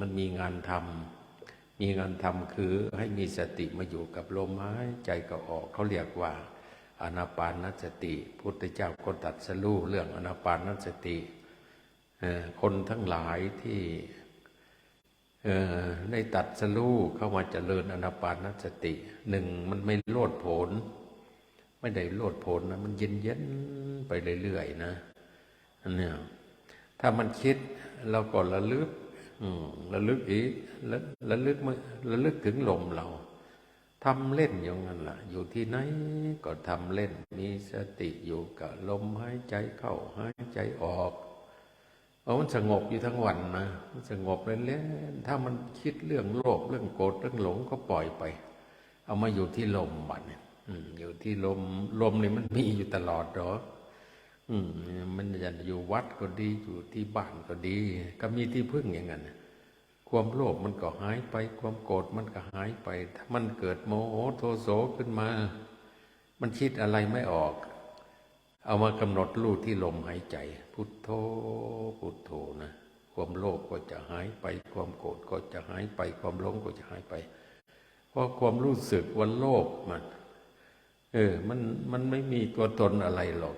มันมีงานทำมีงานทำคือให้มีสติมาอยู่กับลมหายใจก็ออกเขาเรียกว่าอนาปานสติ พุทธเจ้าก็ตัดสรู้เรื่องอนาปานสติคนทั้งหลายที่ได้ตัดสรู้เข้ามาเจริญอนาปานสติหนึ่งมันไม่โลดโผนไม่ได้โลดโผนนะมันเย็นเย็นไปเรื่อยๆนะอันเนี้ยถ้ามันคิดเราก็ระลึกอืม ระลึกอีกระระลึกมาระลึกถึงลมเราทำเล่นอย่างนั้นล่ะ อยู่ที่ไหนก็ทำเล่น มีสติอยู่กับลมหายใจเข้าหายใจออกเพราะมันสงบอยู่ทั้งวันนะมันสงบเล่นๆถ้ามันคิดเรื่องโลภเรื่องโกรธเรื่องหลงก็ปล่อยไป เอามาอยู่ที่ลมบัดเนี่ยอืมอยู่ที่ลมลมนี่มันมีอยู่ตลอดหรอ อืมมันจะอยู่วัดก็ดีอยู่ที่บ้านก็ดี ก็มีที่พึ่งอย่างนั้นน่ะความโลภมันก็หายไป ความโกรธมันก็หายไป ถ้ามันเกิดโมโหโทโสขึ้นมา มันคิดอะไรไม่ออก เอามากำหนดรู้ที่ลมหายใจ พุทโธพุทโธนะความโลภก็จะหายไป ความโกรธก็จะหายไป ความหลงก็จะหายไป เพราะความรู้สึกว่าโลภมัน เออ มันมันไม่มีตัวตนอะไรหรอก